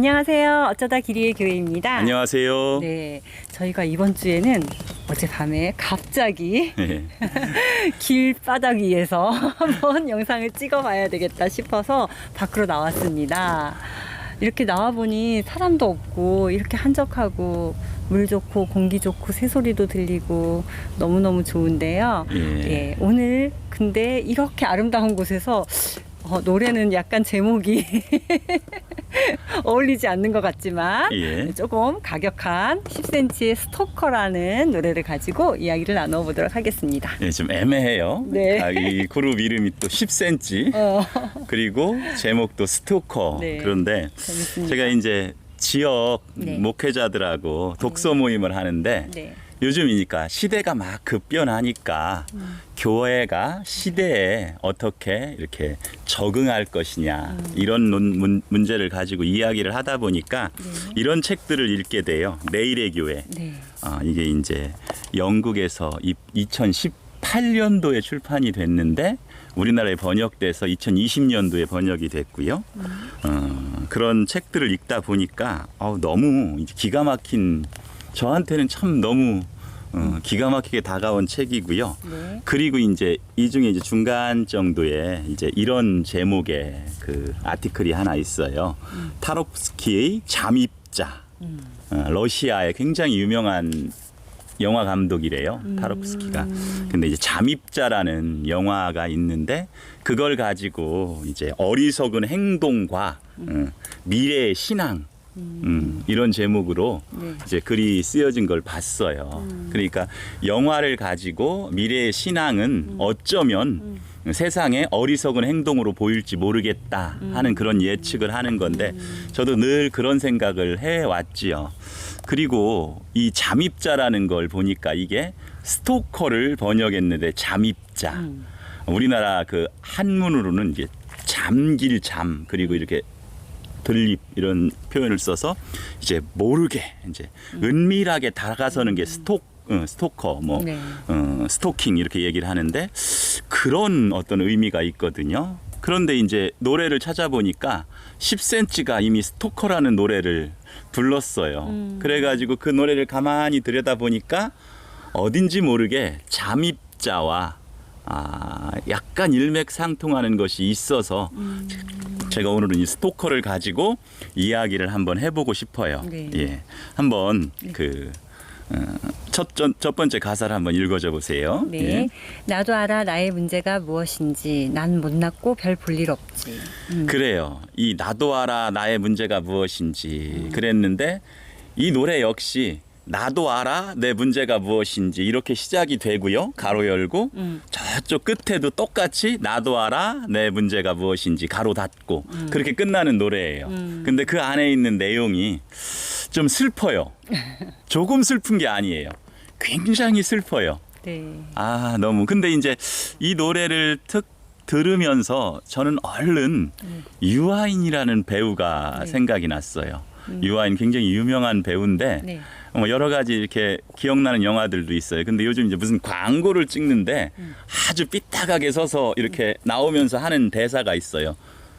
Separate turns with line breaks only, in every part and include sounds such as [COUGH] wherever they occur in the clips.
안녕하세요. 어쩌다 길이의 교회입니다.
안녕하세요.
네, 저희가 이번 주에는 어젯밤에 갑자기
네. [LAUGHS]
길바닥 위에서 [LAUGHS] 한번 영상을 찍어봐야 되겠다 싶어서 밖으로 나왔습니다. 이렇게 나와보니 사람도 없고 이렇게 한적하고 물 좋고 공기 좋고 새소리도 들리고 너무너무 좋은데요.
예.
예, 오늘 근데 이렇게 아름다운 곳에서 어, 노래는 약간 제목이 [LAUGHS] 어울리지 않는 것 같지만
예.
조금 가격한 10cm의 스토커라는 노래를 가지고 이야기를 나눠보도록 하겠습니다.
네, 좀 애매해요.
네.
아, 이 그룹 이름이 또 10cm [LAUGHS]
어,
그리고 제목도 스토커.
네.
그런데
재밌습니다.
제가 이제 지역
네.
목회자들하고 독서 모임을 하는데
네.
요즘이니까 시대가 막 급변하니까
음.
교회가 시대에 어떻게 이렇게 적응할 것이냐
음.
이런 논- 문, 문제를 가지고 이야기를 하다 보니까
네.
이런 책들을 읽게 돼요. 내일의 교회.
네.
아, 이게 이제 영국에서 2018년도에 출판이 됐는데 우리나라에 번역돼서 2020년도에 번역이 됐고요. 어, 그런 책들을 읽다 보니까 어, 너무 기가 막힌 저한테는 참 너무 어, 기가 막히게 다가온 책이고요.
네.
그리고 이제 이 중에 이제 중간 정도에 이제 이런 제목의 그 아티클이 하나 있어요. 타롭스키의 잠입자.
음.
어, 러시아의 굉장히 유명한 영화 감독이래요. 타롭스키가. 근데 이제 잠입자라는 영화가 있는데 그걸 가지고 이제 어리석은 행동과 어, 미래의 신앙 음, 이런 제목으로
네.
이제 글이 쓰여진 걸 봤어요. 그러니까 영화를 가지고 미래의 신앙은 어쩌면 세상에 어리석은 행동으로 보일지 모르겠다 하는 그런 예측을 하는 건데 저도 늘 그런 생각을 해 왔지요. 그리고 이 잠입자라는 걸 보니까 이게 스토커를 번역했는데 잠입자.
음.
우리나라 그 한문으로는 이게 잠길 잠 그리고 이렇게 들립 이런 표현을 써서 이제 모르게 이제 은밀하게 다가서는 게 스톡 어, 스토커 뭐
네.
어, 스토킹 이렇게 얘기를 하는데 그런 어떤 의미가 있거든요. 그런데 이제 노래를 찾아보니까 10cm가 이미 스토커라는 노래를 불렀어요. 그래가지고 그 노래를 가만히 들여다 보니까 어딘지 모르게 잠입자와 아, 약간 일맥상통하는 것이 있어서 제가 오늘은 이 스토커를 가지고 이야기를 한번 해보고 싶어요.
네.
예, 한번 그. 첫, 첫 번째 가사를 한번 읽어줘 보세요.
네.
예.
나도 알아 나의 문제가 무엇인지 난 못났고 별 볼 일 없지. 음.
그래요. 이 나도 알아 나의 문제가 무엇인지 그랬는데 이 노래 역시 나도 알아 내 문제가 무엇인지 이렇게 시작이 되고요. 가로 열고
음.
저쪽 끝에도 똑같이 나도 알아 내 문제가 무엇인지 가로 닫고 그렇게 끝나는 노래예요.
음.
근데 그 안에 있는 내용이 좀 슬퍼요. [LAUGHS] 조금 슬픈 게 아니에요. 굉장히 슬퍼요.
네.
아, 너무. 근데 이제 이 노래를 특 들으면서 저는 얼른 유아인이라는 배우가
네.
생각이 났어요. 유아인 굉장히 유명한 배우인데
네.
뭐 여러 가지 이렇게 기억나는 영화들도 있어요. 근데 요즘 이제 무슨 광고를 찍는데 아주 삐딱하게 서서 이렇게 나오면서 하는 대사가 있어요.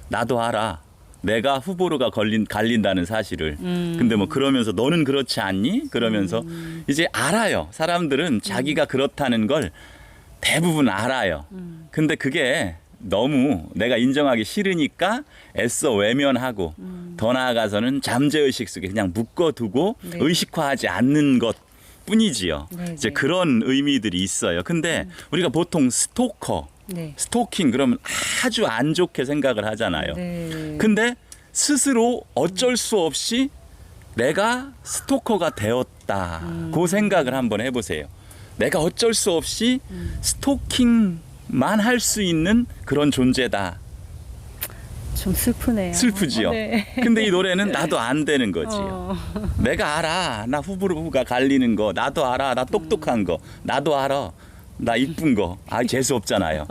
나도 알아. 내가 후보로가 걸린 갈린다는 사실을.
음.
근데 뭐 그러면서 너는 그렇지 않니? 그러면서 이제 알아요. 사람들은 자기가 그렇다는 걸 대부분 알아요. 근데 그게 너무 내가 인정하기 싫으니까 애써 외면하고 더 나아가서는 잠재의식 속에 그냥 묶어두고
네.
의식화하지 않는 것 뿐이지요.
네,
이제
네.
그런 의미들이 있어요. 근데 우리가 보통 스토커,
네.
스토킹 그러면 아주 안 좋게 생각을 하잖아요.
네.
근데 스스로 어쩔 수 없이 내가 스토커가 되었다. 그 생각을 한번 해보세요. 내가 어쩔 수 없이 스토킹만 할 수 있는 그런 존재다.
좀 슬프네요.
슬프지요.
어, 네.
근데 이 노래는 [LAUGHS] 나도 안 되는 거지요.
어.
내가 알아. 나 후보가 갈리는 거. 나도 알아. 나 똑똑한 거. 나도 알아. 나 이쁜 거. 아, 재수 없잖아요.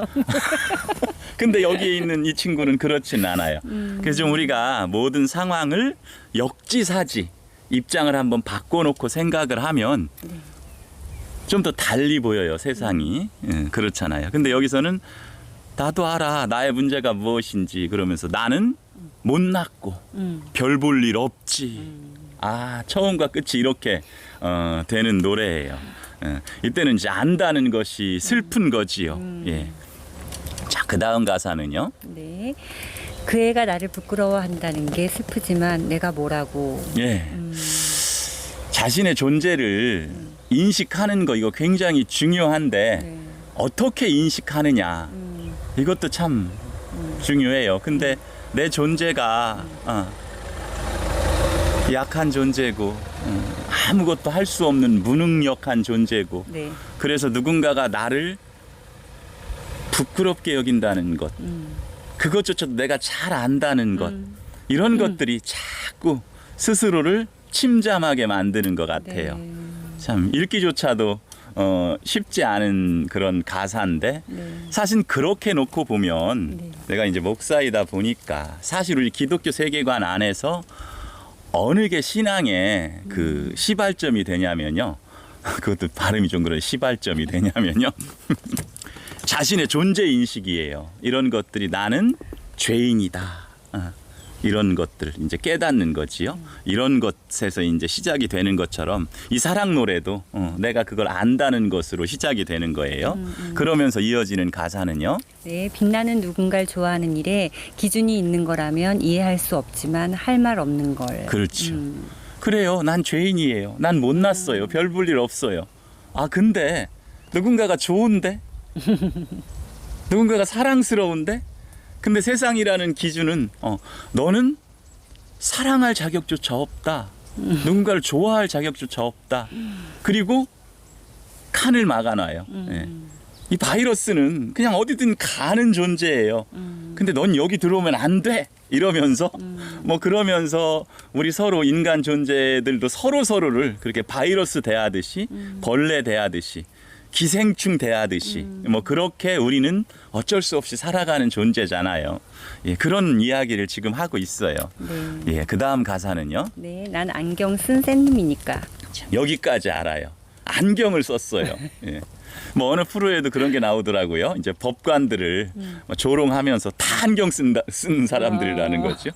[LAUGHS] 근데 여기에 있는 이 친구는 그렇진 않아요. 그래서 좀 우리가 모든 상황을 역지사지 입장을 한번 바꿔놓고 생각을 하면 좀 더 달리 보여요, 세상이. 예, 그렇잖아요. 근데 여기서는 나도 알아. 나의 문제가 무엇인지 그러면서 나는 못 났고
음.
별볼 일 없지. 아 처음과 끝이 이렇게 어, 되는 노래예요. 예, 이때는 이제 안다는 것이 슬픈 거지요. 예. 자, 그 다음 가사는요.
네. 그 애가 나를 부끄러워한다는 게 슬프지만 내가 뭐라고.
예.
음.
자신의 존재를 인식하는 거 이거 굉장히 중요한데
네.
어떻게 인식하느냐
음.
이것도 참 중요해요. 근데 내 존재가 어, 약한 존재고 음, 아무것도 할 수 없는 무능력한 존재고
네.
그래서 누군가가 나를 부끄럽게 여긴다는 것
음.
그것조차도 내가 잘 안다는 것
음.
이런 것들이 자꾸 스스로를 침잠하게 만드는 것 같아요.
네.
참 읽기조차도 어, 쉽지 않은 그런 가사인데
네.
사실 그렇게 놓고 보면
네.
내가 이제 목사이다 보니까 사실 우리 기독교 세계관 안에서 어느 게 신앙의 그 시발점이 되냐면요. [LAUGHS] 그것도 발음이 좀 그런 시발점이 되냐면요. [LAUGHS] 자신의 존재 인식이에요. 이런 것들이 나는 죄인이다. 어, 이런 것들 이제 깨닫는 거지요. 이런 것에서 이제 시작이 되는 것처럼 이 사랑 노래도 어, 내가 그걸 안다는 것으로 시작이 되는 거예요. 그러면서 이어지는 가사는요.
네, 빛나는 누군가를 좋아하는 일에 기준이 있는 거라면 이해할 수 없지만 할 말 없는 걸.
그렇죠.
음.
그래요. 난 죄인이에요. 난 못났어요. 별볼 일 없어요. 아 근데 누군가가 좋은데 [LAUGHS] 누군가가 사랑스러운데 근데 세상이라는 기준은 어 너는 사랑할 자격조차 없다. 누군가를 좋아할 자격조차 없다. 그리고 칸을 막아놔요. 예. 이 바이러스는 그냥 어디든 가는 존재예요. 근데 넌 여기 들어오면 안 돼. 이러면서 뭐 그러면서 우리 서로 인간 존재들도 서로 서로를 그렇게 바이러스 대하듯이 벌레 대하듯이 기생충 대하듯이 뭐 그렇게 우리는 어쩔 수 없이 살아가는 존재잖아요. 예, 그런 이야기를 지금 하고 있어요.
네.
예, 그 다음 가사는요.
네, 난 안경 쓴 쌤님이니까.
여기까지 알아요. 안경을 썼어요. [LAUGHS] 예. 뭐 어느 프로에도 그런 게 나오더라고요. 이제 법관들을 뭐 조롱하면서 다 안경 쓴다, 쓴 사람들이라는
아.
거죠.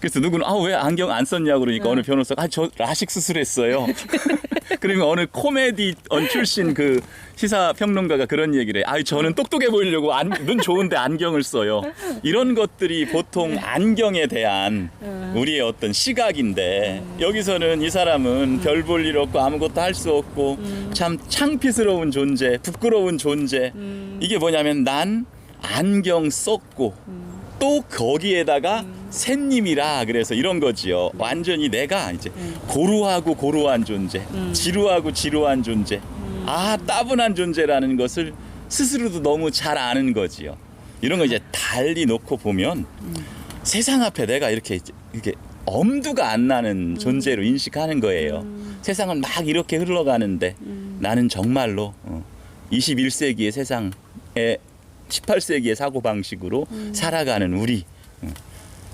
그래서 누구는 아 왜 안경 안 썼냐고 그러니까 어느 변호사가 아 저 라식 수술했어요. [LAUGHS] 그러면 어느 코미디 언 출신 그 시사 평론가가 그런 얘기를 해. 아 저는 똑똑해 보이려고 안, 눈 좋은데 안경을 써요. 이런 것들이 보통 안경에 대한 우리의 어떤 시각인데 여기서는 이 사람은 별 볼 일 없고 아무것도 할 수 없고 참 창피스러운 존재, 부끄러운 존재. 이게 뭐냐면 난 안경 썼고 또 거기에다가 샌님이라 그래서 이런 거지요. 완전히 내가 이제 고루하고 고루한 존재, 지루하고 지루한 존재, 아 따분한 존재라는 것을 스스로도 너무 잘 아는 거지요. 이런 거 이제 달리 놓고 보면 세상 앞에 내가 이렇게 이렇게 엄두가 안 나는 존재로 인식하는 거예요. 세상은 막 이렇게 흘러가는데 나는 정말로 어, 21세기의 세상에 18세기의 사고 방식으로 살아가는 우리.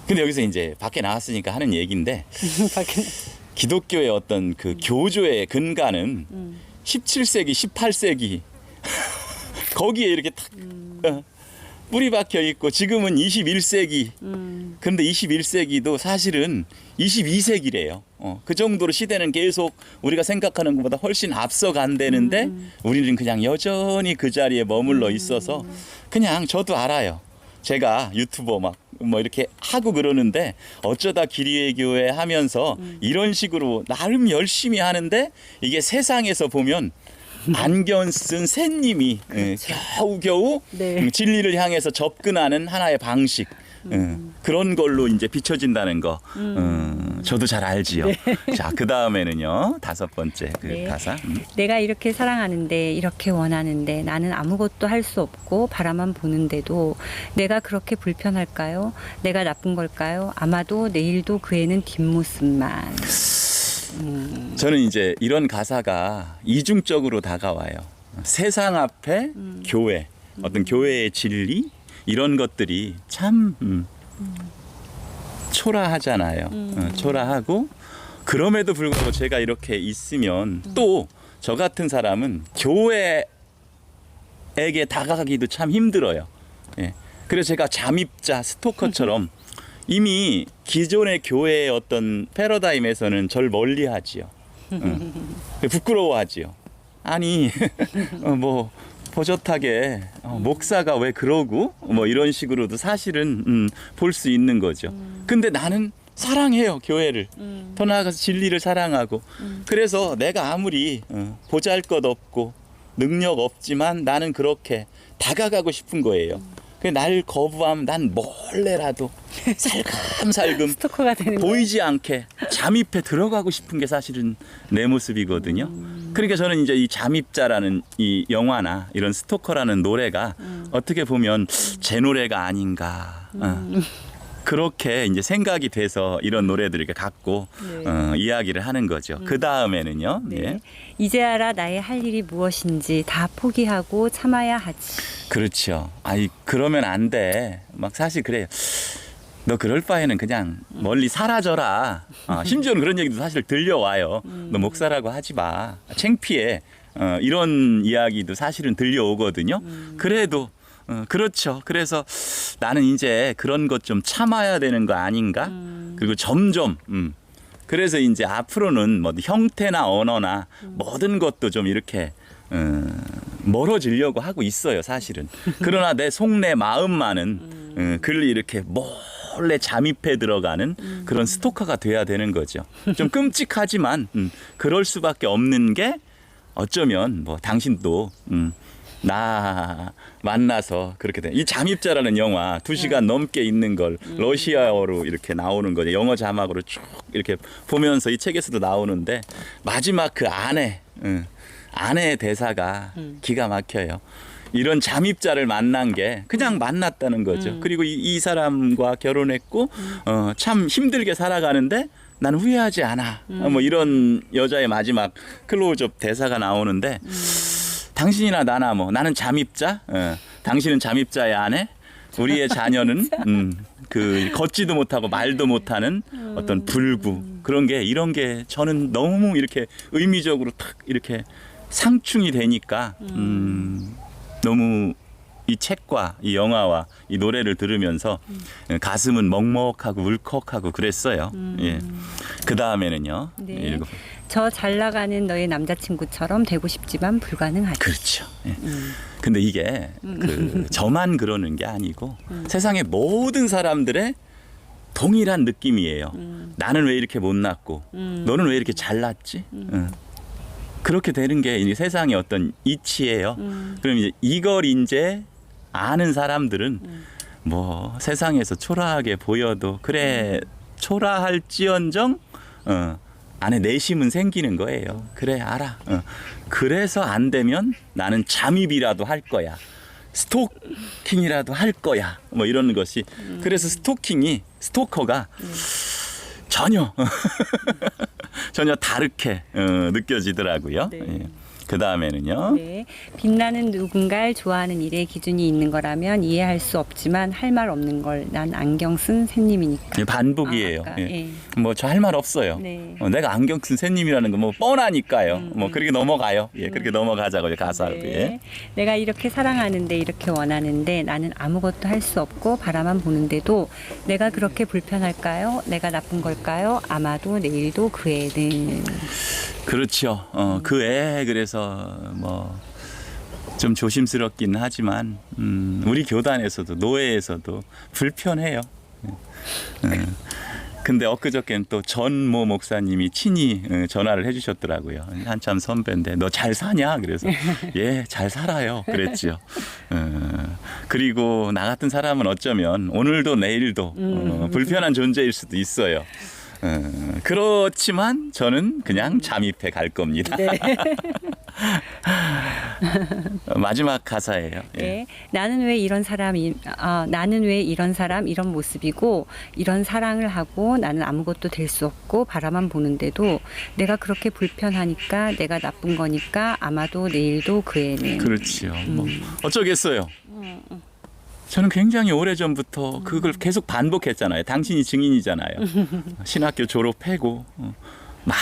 어. 근데 여기서 이제 밖에 나왔으니까 하는 얘기인데 [LAUGHS] 기독교의 어떤 그 교조의 근간은 17세기, 18세기 [LAUGHS] 거기에 이렇게 탁 어, 뿌리 박혀 있고 지금은 21세기.
음.
근데 21세기도 사실은 22세기래요. 어, 그 정도로 시대는 계속 우리가 생각하는 것보다 훨씬 앞서간다는데 우리는 그냥 여전히 그 자리에 머물러 있어서 그냥 저도 알아요. 제가 유튜버 막 뭐 이렇게 하고 그러는데 어쩌다 기리의 교회 하면서 이런 식으로 나름 열심히 하는데 이게 세상에서 보면 안경 쓴 새님이 예, 겨우겨우
네.
음, 진리를 향해서 접근하는 하나의 방식. 음, 그런 걸로 이제 비춰진다는 거. 음, 저도 잘 알지요. 자, 그 다음에는요 다섯 번째 그
네.
가사. 음.
내가 이렇게 사랑하는데 이렇게 원하는데 나는 아무것도 할 수 없고 바라만 보는데도 내가 그렇게 불편할까요? 내가 나쁜 걸까요? 아마도 내일도 그 애는 뒷모습만.
저는 이제 이런 가사가 이중적으로 다가와요. 세상 앞에 교회, 어떤 교회의 진리 이런 것들이 참 음, 초라하잖아요. 어, 초라하고 그럼에도 불구하고 제가 이렇게 있으면 또저 같은 사람은 교회에게 다가가기도 참 힘들어요. 예. 그래서 제가 잠입자 스토커처럼 [LAUGHS] 이미 기존의 교회의 어떤 패러다임에서는 절 멀리하지요. 응. [LAUGHS] 부끄러워하지요. 아니 [LAUGHS] 어, 뭐 버젓하게 어, 목사가 왜 그러고 뭐 이런 식으로도 사실은 음, 볼 수 있는 거죠. 근데 나는 사랑해요 교회를.
음.
더 나아가서 진리를 사랑하고 그래서 내가 아무리 어, 보잘것없고 능력 없지만 나는 그렇게 다가가고 싶은 거예요. 그 날 거부하면 난 몰래라도 [LAUGHS] 살금살금
스토커가 되는 거.
보이지 않게 잠입해 들어가고 싶은 게 사실은 내 모습이거든요. 그러니까 저는 이제 이 잠입자라는 이 영화나 이런 스토커라는 노래가 어떻게 보면 제 노래가 아닌가. 어. 그렇게 이제 생각이 돼서 이런 노래들을 갖고
네.
어, 이야기를 하는 거죠. 그 다음에는요.
네.
예.
이제 알아 나의 할 일이 무엇인지 다 포기하고 참아야 하지.
그렇죠. 아이 그러면 안 돼. 막 사실 그래요. 너 그럴 바에는 그냥 멀리 사라져라. 어, [LAUGHS] 심지어는 그런 얘기도 사실 들려와요. 너 목사라고 하지 마. 창피해. 어, 이런 이야기도 사실은 들려오거든요. 그래도 어, 그렇죠. 그래서 나는 이제 그런 것 좀 참아야 되는 거 아닌가? 그리고 점점 음. 그래서 이제 앞으로는 뭐 형태나 언어나 모든 것도 좀 이렇게 어, 멀어지려고 하고 있어요, 사실은. 그러나 내 속내 마음만은 [LAUGHS] 어, 그를 이렇게 몰래 잠입해 들어가는 그런 스토커가 돼야 되는 거죠. 좀 끔찍하지만 음, 그럴 수밖에 없는 게 어쩌면 뭐 당신도 음, 나 만나서 그렇게 돼. 이 잠입자라는 영화 두 시간 넘게 있는 걸 러시아어로 이렇게 나오는 거죠. 영어 자막으로 쭉 이렇게 보면서 이 책에서도 나오는데 마지막 그 안에 응, 안의 대사가 기가 막혀요. 이런 잠입자를 만난 게 그냥 만났다는 거죠. 그리고 이, 이 사람과 결혼했고 어, 참 힘들게 살아가는데 나는 후회하지 않아. 어, 뭐 이런 여자의 마지막 클로즈업 대사가 나오는데 당신이나 나나 뭐 나는 잠입자, 어, 당신은 잠입자의 아내, 우리의 자녀는 음, 그 걷지도 못하고 말도 못하는 어떤 불구 그런 게 이런 게 저는 너무 이렇게 의미적으로 탁 이렇게 상충이 되니까 음, 너무 이 책과 이 영화와 이 노래를 들으면서 가슴은 먹먹하고 울컥하고 그랬어요. 예. 그 다음에는요.
네.
읽어.
저 잘 나가는 너의 남자친구처럼 되고 싶지만 불가능하지.
그렇죠. 예. 근데 이게 그 [LAUGHS] 저만 그러는 게 아니고 세상의 모든 사람들의 동일한 느낌이에요. 나는 왜 이렇게 못났고 너는 왜 이렇게 잘났지? 응. 그렇게 되는 게 이제 세상의 어떤 이치예요. 그럼 이제 이걸 이제 아는 사람들은 뭐 세상에서 초라하게 보여도 그래 초라할지언정 어, 안에 내심은 생기는 거예요. 그래 알아. 어. 그래서 안 되면 나는 잠입이라도 할 거야. 스토킹이라도 할 거야. 뭐 이런 것이 그래서 스토킹이 스토커가 전혀 [LAUGHS] 전혀 다르게 어, 느껴지더라고요.
네.
예. 그 다음에는요.
네. 빛나는 누군가를 좋아하는 일에 기준이 있는 거라면 이해할 수 없지만 할 말 없는 걸 난 안경 쓴 새님이니까.
예, 반복이에요.
아,
예.
예.
뭐저 할 말 없어요.
네.
어, 내가 안경 쓴 새님이라는 거 뭐 뻔하니까요.
음,
뭐 그렇게 넘어가요. 예, 그렇게 넘어가자고요 가사로. 예.
네. 내가 이렇게 사랑하는데 이렇게 원하는데 나는 아무것도 할 수 없고 바라만 보는데도 내가 그렇게 불편할까요? 내가 나쁜 걸까요? 아마도 내일도 그 애는
그렇죠. 어, 그 애 그래서 뭐 좀 조심스럽긴 하지만 음, 우리 교단에서도 노예에서도 불편해요. 예. 어, 근데 엊그저께는 또 전 모 목사님이 친히 어, 전화를 해주셨더라고요. 한참 선배인데 너 잘 사냐? 그래서 예 잘 살아요. 그랬죠. 어, 그리고 나 같은 사람은 어쩌면 오늘도 내일도 어, 불편한 존재일 수도 있어요. 어, 그렇지만 저는 그냥 잠입해 갈 겁니다.
네. [LAUGHS] [LAUGHS]
마지막 가사예요. 예.
네. 나는 왜 이런 사람이 아, 나는 왜 이런 사람 이런 모습이고 이런 사랑을 하고 나는 아무것도 될 수 없고 바라만 보는데도 내가 그렇게 불편하니까 내가 나쁜 거니까 아마도 내일도 그 애는
그렇지요. 뭐 어쩌겠어요. 저는 굉장히 오래 전부터 그걸 계속 반복했잖아요. 당신이 증인이잖아요. 신학교 졸업하고 어, 막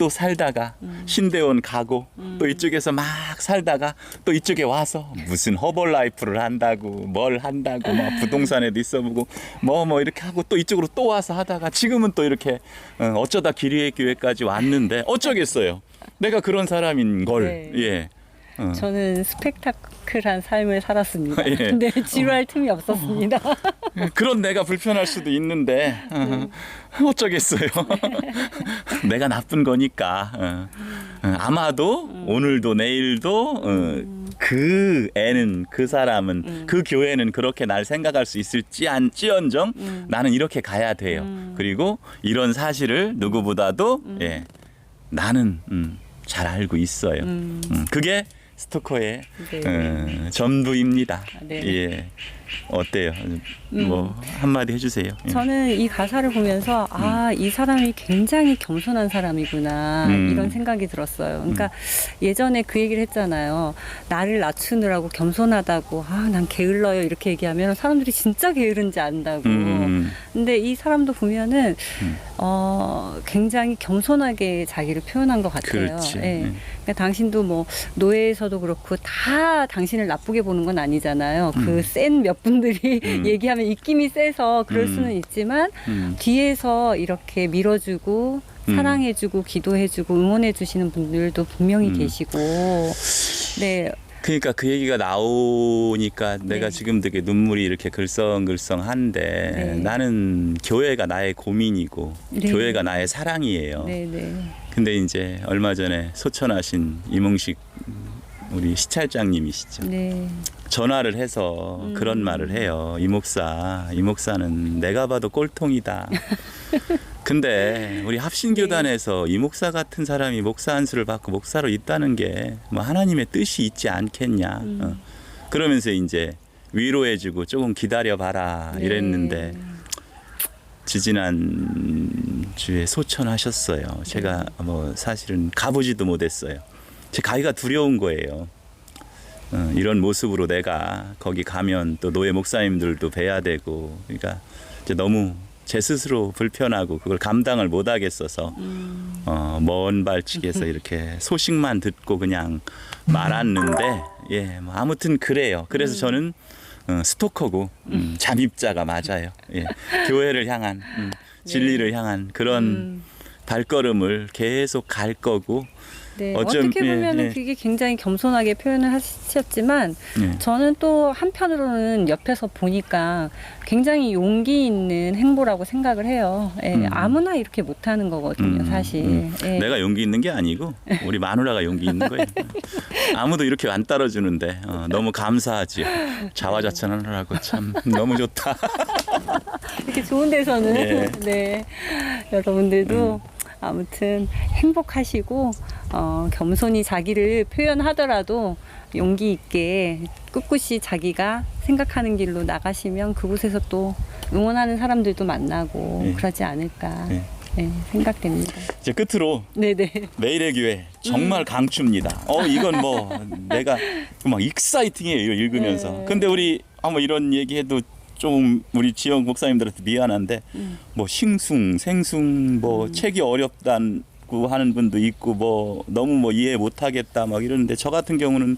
또 살다가 신대원 가고 또 이쪽에서 막 살다가 또 이쪽에 와서 무슨 허벌 라이프를 한다고 뭘 한다고 막 부동산에도 있어보고 뭐뭐 이렇게 하고 또 이쪽으로 또 와서 하다가 지금은 또 이렇게 어, 어쩌다 기리의 교회까지 왔는데 어쩌겠어요. 내가 그런 사람인 걸
네.
예. 어.
저는 스펙타클한 삶을 살았습니다. [LAUGHS]
예.
근데 지루할 틈이 없었습니다. [LAUGHS] [LAUGHS]
그런 내가 불편할 수도 있는데 어, 어쩌겠어요. [LAUGHS] 내가 나쁜 거니까. 어. 어, 아마도 오늘도 내일도 어, 그 애는 그 사람은 그 교회는 그렇게 날 생각할 수 있을지 안지언정 나는 이렇게 가야 돼요. 그리고 이런 사실을 누구보다도 예, 나는 음, 잘 알고 있어요.
음.
음, 그게 스토커의
네.
어, 전부입니다.
네.
예. 어때요? 뭐 한마디 해주세요. 예.
저는 이 가사를 보면서 아, 이 사람이 굉장히 겸손한 사람이구나
음.
이런 생각이 들었어요. 그러니까 예전에 그 얘기를 했잖아요. 나를 낮추느라고 겸손하다고 아, 난 게을러요 이렇게 얘기하면 사람들이 진짜 게으른지 안다고.
음,
근데 이 사람도 보면은
음.
어, 굉장히 겸손하게 자기를 표현한 것 같아요.
그렇지.
예.
음.
그러니까 당신도 뭐 노예에서도 그렇고 다 당신을 나쁘게 보는 건 아니잖아요. 그 센 몇 분들이
음. [LAUGHS]
얘기하면 입김이 세서 그럴
음.
수는 있지만
음.
뒤에서 이렇게 밀어주고
음.
사랑해주고 기도해주고 응원해주시는 분들도 분명히
음.
계시고 네
그러니까 그 얘기가 나오니까 내가
네.
지금 되게 눈물이 이렇게 글썽글썽한데
네.
나는 교회가 나의 고민이고
네.
교회가 나의 사랑이에요.
네 네
근데 이제 얼마 전에 소천하신 이몽식 우리 시찰장님이시죠.
네.
전화를 해서
음.
그런 말을 해요. 이 목사, 이 목사는 내가 봐도 꼴통이다. [LAUGHS] 근데 우리 합신교단에서 이 목사 같은 사람이 목사 안수를 받고 목사로 있다는 게 뭐 하나님의 뜻이 있지 않겠냐.
음.
어. 그러면서 이제 위로해주고 조금 기다려봐라
네.
이랬는데 지지난 주에 소천하셨어요. 제가
네.
뭐 사실은 가보지도 못했어요. 제 가기가 두려운 거예요. 어, 이런 모습으로 내가 거기 가면 또 노예 목사님들도 뵈야 되고 그러니까 이제 너무 제 스스로 불편하고 그걸 감당을 못 하겠어서
음.
어, 먼 발치기에서 이렇게 소식만 듣고 그냥 말았는데 예, 뭐 아무튼 그래요. 그래서 저는 어, 스토커고 음, 잠입자가 맞아요. 예, 교회를 향한 음, 진리를 향한 그런
음.
발걸음을 계속 갈 거고
네,
어쩜-
어떻게
예,
보면은
예.
그게 굉장히 겸손하게 표현을 하셨지만
예.
저는 또 한편으로는 옆에서 보니까 굉장히 용기 있는 행보라고 생각을 해요. 예,
음.
아무나 이렇게 못하는 거거든요,
음,
사실.
음.
예.
내가 용기 있는 게 아니고 우리 마누라가 용기 있는 거예요. 아무도 이렇게 안 따라주는데 어, 너무 감사하지요. 자화자찬하느라고 참 너무 좋다. [LAUGHS]
이렇게 좋은 데서는
예. 음.
네 여러분들도 아무튼 행복하시고 어, 겸손히 자기를 표현하더라도 용기 있게 꿋꿋이 자기가 생각하는 길로 나가시면 그곳에서 또 응원하는 사람들도 만나고
예.
그러지 않을까
예.
네, 생각됩니다.
이제 끝으로
네네.
매일의 교회 정말 강추입니다. 어 이건 뭐 내가 막 익사이팅해요 읽으면서.
네.
근데 우리 아무 이런 얘기해도 좀 우리 지역 목사님들한테 미안한데
음.
뭐 싱숭 생숭 뭐 책이 어렵 다고 하는 분도 있고 뭐 너무 뭐 이해 못하겠다 막 이러는데 저 같은 경우는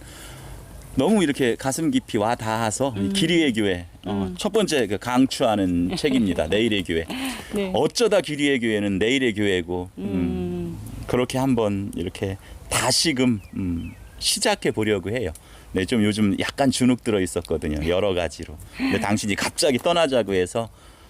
너무 이렇게 가슴 깊이 와 닿아서 이 기리의 교회 어,
음.
첫 번째 그 강추하는 [LAUGHS] 책입니다. 내일의 교회.
네.
어쩌다 기리의 교회는 내일의 교회고 음,
음.
그렇게 한번 이렇게 다시금 음, 시작해 보려고 해요. 네, 좀 요즘 약간 주눅 들어 있었거든요. 여러 가지로. 근데 당신이 갑자기 떠나자고 해서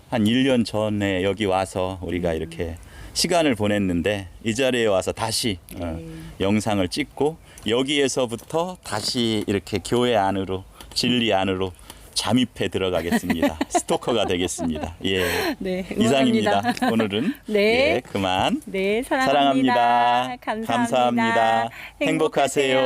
한 1년 전에 여기 와서 우리가 이렇게 시간을 보냈는데 이 자리에 와서 다시 어,
네.
영상을 찍고 여기에서부터 다시 이렇게 교회 안으로 진리 안으로 잠입해 들어가겠습니다. [LAUGHS] 스토커가 되겠습니다. 예.
네, 이상입니다.
오늘은 [LAUGHS]
네.
예, 그만
네, 사랑합니다.
사랑합니다.
감사합니다.
감사합니다. 행복하세요.